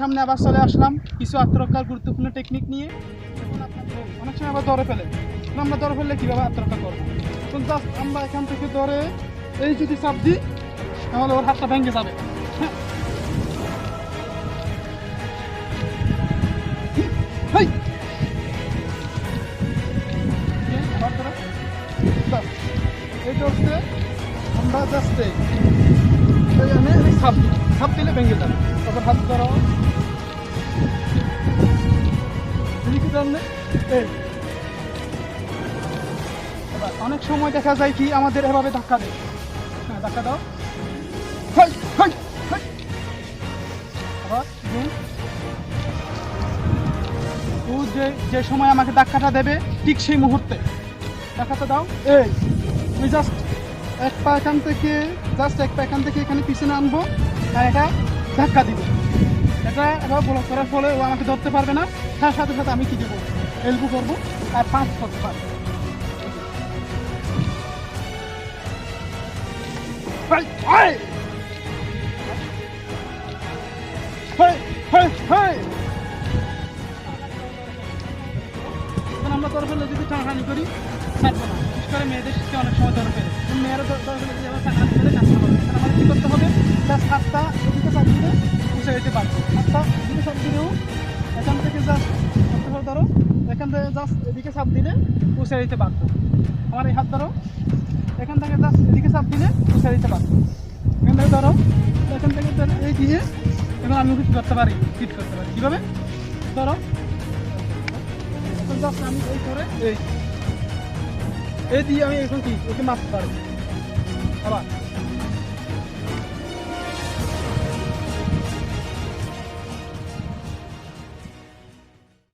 সামনে আবার চলে আসলাম কিছু আত্মরক্ষার গুরুত্বপূর্ণ টেকনিক নিয়ে। অনেক সময় আবার ধরে ফেলে। আমরা ধরে ফেললে কীভাবে আত্মরক্ষা করব? তো জাস্ট আমরা এখান থেকে ধরে এই যদি চাপ দিই, তাহলে ওর হাতটা ভেঙে যাবে। এইটা হচ্ছে আমরা জাস্ট সাপ দিই। সাপ দিলে ভেঙে যাবে। তখন হাত অনেক সময় দেখা যায় কি, আমাদের এভাবে ধাক্কা দেয়। হ্যাঁ ধাক্কা দাও। ও যে যে সময় আমাকে ধাক্কাটা দেবে, ঠিক সেই মুহূর্তে। ধাক্কাটা দাও। এই আমি জাস্ট এক পা এখান থেকে জাস্ট এক পা এখান থেকে এখানে পিছনে আনব। আর এটা। ধাক্কা দিব। এটা এবার ব্লক করার ফলে ও আমাকে ধরতে পারবে না। তার সাথে সাথে আমি কি দেবো এলবো করব আর পাঁচ করতে পারব! আমরা ফেললে যদি টানাটানি করি, ছাড়বো না। বিশেষ করে মেয়েদের শিখতে অনেক সময় ধরে ফেলে কিন্তু মেয়েরা ধরে ধরে ফেলে যদি আমরা টানাটানি করে কাজটা হবে এখানে আমাদের কী করতে হবে জাস্ট হাতটা এদিকে চাপ দিলে পুষে যেতে পারব হাতটা এদিকে চাপ দিলেও এখান থেকে জাস্ট ধরো এখান থেকে জাস্ট এদিকে চাপ দিলে পুষে দিতে পারব আমার এই হাত ধরো এখান থেকে জাস্ট এদিকে চাপ দিলে পুষে দিতে পারব এখান থেকে ধরো এখান থেকে এই দিয়ে এখন আমি ওকে কী করতে পারি ফিট করতে পারি কীভাবে ধরো জাস্ট আমি এই করে এই এই দিয়ে আমি এখন কি? ওকে মারতে পারব। আবার।